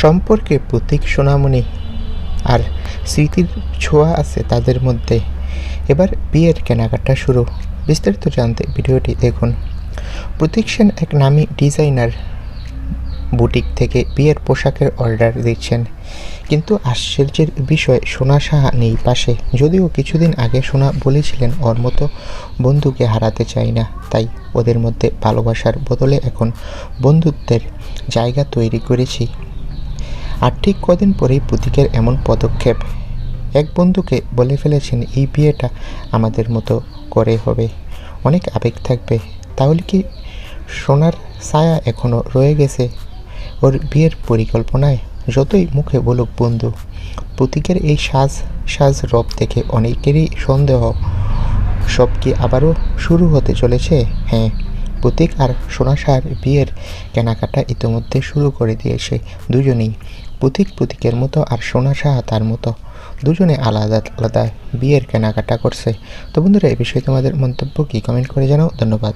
সম্পর্কে প্রতীক সোনামণি আর স্মৃতির ছোঁয়া আছে তাদের মধ্যে। এবার বিয়ের কেনাকাটা শুরু। বিস্তারিত জানতে ভিডিওটি দেখুন। প্রতীক সেন এক নামী ডিজাইনার বুটিক থেকে বিয়ের পোশাকের অর্ডার দিচ্ছেন। কিন্তু আশ্চর্যের বিষয়, সোনা সাহা নেই পাশে। যদিও কিছুদিন আগে সোনা বলেছিলেন, ওর মতো বন্ধুকে হারাতে চাই না। তাই ওদের মধ্যে ভালোবাসার বদলে এখন বন্ধুত্বের জায়গা তৈরি করেছি। আর ঠিক কদিন পরেই প্রতীকের এমন পদক্ষেপ। এক বন্ধুকে বলে ফেলেছেন, এই বিয়েটা আমাদের মতো করে হবে। অনেক আবেগ থাকবে। তাহলে কি সোনার ছায়া এখনও রয়ে গেছে? ওর বিয়ের পরিকল্পনায় যতই মুখে বলুক বন্ধু, প্রতীকের এই সাজ সাজ রব দেখে অনেকেরই সন্দেহ। সব কি আবারও শুরু হতে চলেছে? হ্যাঁ। প্রতীক আর সোনাশার বিয়ের কেনাকাটা ইতিমধ্যে শুরু করে দিয়েছে দুজনেই। প্রতীক প্রতীকের মতো আর সোনা সাহা তার মতো। দুজনে আলাদা আলাদা বিয়ের কেনাকাটা করছে। তো বন্ধুরা এই বিষয়ে তোমাদের মন্তব্য কী? কমেন্ট করে জানাও। ধন্যবাদ।